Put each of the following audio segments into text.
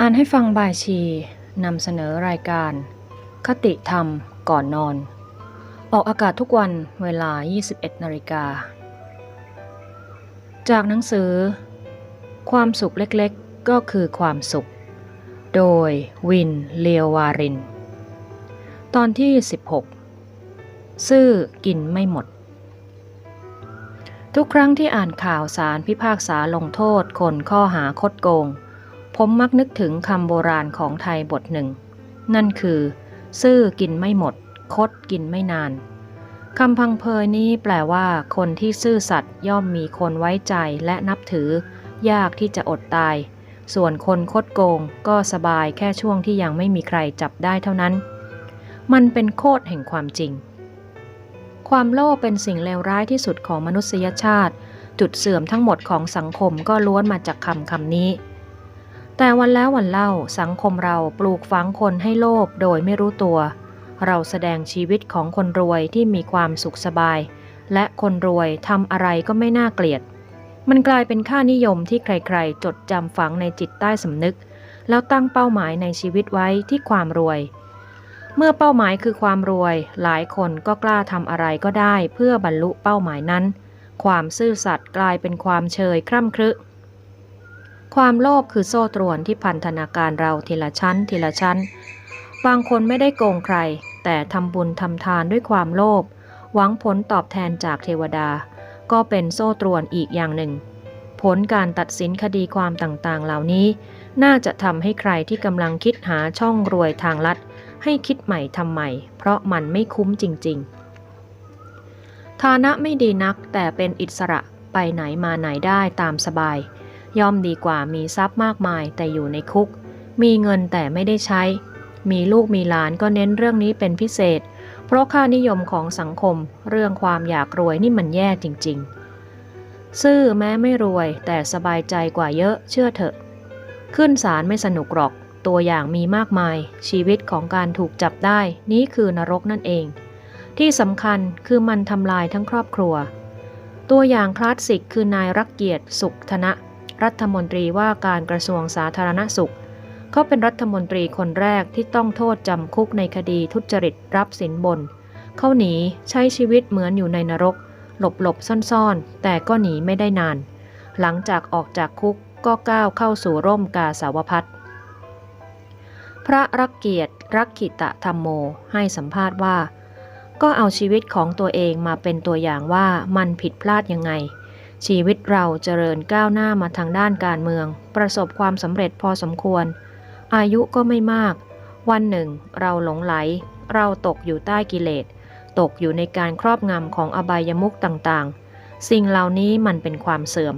อ่านให้ฟังบายชีนำเสนอรายการ คติธรรมก่อนนอน ออกอากาศทุกวันเวลา 21นาฬิกา จากหนังสือ ความสุขเล็กๆ ก็คือความสุข โดยวินเลียววาริน ตอนที่ 16 ซื่อกินไม่หมด ทุกครั้งที่อ่านข่าวสารพิพากษาลงโทษคนข้อหาคดโกง ผมมักนึกถึงคำโบราณของไทยบทหนึ่ง นั่นคือ ซื่อกินไม่หมด คดกินไม่นานคำพังเพยนี้แปลว่าคนที่ซื่อสัตย์ย่อมมีคนไว้ใจและนับถือ ยากที่จะอดตาย ส่วนคนคดโกงก็สบายแค่ช่วงที่ยังไม่มีใครจับได้เท่านั้น มันเป็นโคตรแห่งความจริง ความโลภเป็นสิ่งเลวร้ายที่สุดของมนุษยชาติ จุดเสื่อมทั้งหมดของสังคมก็ล้วนมาจากคำคำนี้ แต่วันแล้ววันเล่าสังคมเราปลูกฝังคนให้โลภโดยไม่รู้ตัว เราแสดงชีวิตของคนรวยที่มีความสุขสบาย และคนรวยทำอะไรก็ไม่น่าเกลียด มันกลายเป็นค่านิยมที่ใครๆ จดจำฝังในจิตใต้สำนึก แล้วตั้งเป้าหมายในชีวิตไว้ที่ความรวย เมื่อเป้าหมายคือความรวย หลายคนก็กล้าทำอะไรก็ได้เพื่อบรรลุเป้าหมายนั้น ความซื่อสัตย์กลายเป็นความเชยคร่ำครึ ความโลภคือโซ่ตรวนที่พันธนาการเราทีละชั้นทีละชั้น บางคนไม่ได้โกงใคร แต่ทำบุญทำทานด้วยความโลภหวังผลตอบแทนจากเทวดา ก็เป็นโซ่ตรวนอีกอย่างหนึ่ง ผลการตัดสินคดีความต่างๆ เหล่านี้ น่าจะทำให้ใครที่กำลังคิดหาช่องรวยทางลัด ให้คิดใหม่ทำใหม่ เพราะมันไม่คุ้มจริง ๆ ฐานะไม่ดีนักแต่เป็นอิสระไปไหนมาไหนได้ตามสบาย ย่อมดีกว่ามีทรัพย์มากมายแต่อยู่ในคุก มีเงินแต่ไม่ได้ใช้ มีลูกมีหลานก็เน้นเรื่องนี้เป็นพิเศษ เพราะค่านิยมของสังคม เรื่องความอยากรวยนี่มันแย่จริง ๆ ซื่อแม้ไม่รวยแต่สบายใจกว่าเยอะเชื่อเถอะ ขึ้นศาลไม่สนุกหรอก ตัวอย่างมีมากมาย ชีวิตของการถูกจับได้นี่คือนรกนั่นเอง ที่สำคัญคือมันทำลายทั้งครอบครัว ตัวอย่างคลาสสิกคือนายรักเกียรติสุขธนะ รัฐมนตรีว่าการกระทรวงสาธารณสุข เขาเป็นรัฐมนตรีคนแรกที่ต้องโทษจำคุกในคดีทุจริตรับสินบน เขาหนีใช้ชีวิตเหมือนอยู่ในนรก หลบหลบซ่อนๆ แต่ก็หนีไม่ได้นาน หลังจากออกจากคุกก็ก้าวเข้าสู่ร่มกาสาวพัฒพระรักเกียรติรักขิตะธรรมโมให้สัมภาษณ์ว่า ก็เอาชีวิตของตัวเองมาเป็นตัวอย่างว่ามันผิดพลาดยังไง ชีวิตเราเจริญก้าวหน้ามาทางด้านการเมือง ประสบความสำเร็จพอสมควร อายุก็ไม่มาก วันหนึ่ง เราหลงไหล เราตกอยู่ใต้กิเลส ตกอยู่ในการครอบงำของอบายมุขต่างๆ สิ่งเหล่านี้มันเป็นความเสื่อม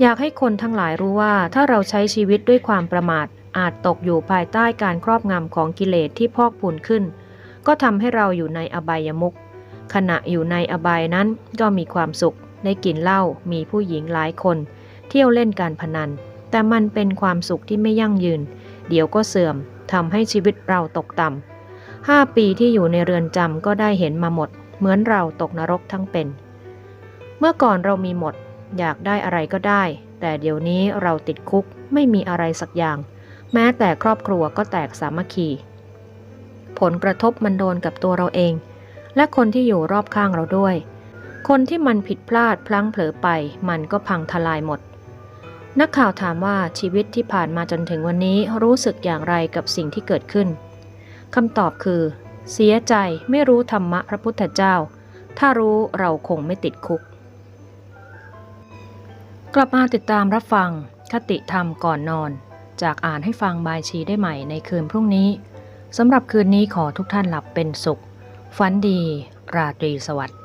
อยากให้คนทั้งหลายรู้ว่าถ้าเราใช้ชีวิตด้วยความประมาท อาจตกอยู่ภายใต้การครอบงำของกิเลสที่พอกพูนขึ้น ก็ทำให้เราอยู่ในอบายมุขขณะอยู่ในอบายนั้นก็มีความสุข ได้กินเหล้ามีผู้หญิงหลายคน เที่ยวเล่นการพนัน แต่มันเป็นความสุขที่ไม่ยั่งยืน เดี๋ยวก็เสื่อมทำให้ชีวิตเราตกต่ำห้าปีที่อยู่ในเรือนจำก็ได้เห็นมาหมด เหมือนเราตกนรกทั้งเป็น เมื่อก่อนเรามีหมด อยากได้อะไรก็ได้ แต่เดี๋ยวนี้เราติดคุกไม่มีอะไรสักอย่าง แม้แต่ครอบครัวก็แตกสามัคคี ผลกระทบมันโดนกับตัวเราเอง และคนที่อยู่รอบข้างเราด้วย คนที่มันผิดพลาดพลั้งเผลอไป มันก็พังทลายหมด นักข่าวถามว่าชีวิตที่ผ่านมาจนถึงวันนี้รู้สึกอย่างไรกับสิ่งที่เกิดขึ้นคำตอบคือ เสียใจไม่รู้ธรรมะพระพุทธเจ้า ถ้ารู้เราคงไม่ติดคุก กลับมาติดตามรับฟังคติธรรมก่อนนอน จากอ่านให้ฟังบายชีได้ใหม่ในคืนพรุ่งนี้สำหรับคืนนี้ขอทุกท่านหลับเป็นสุข ฝันดี ราตรีสวัสดิ์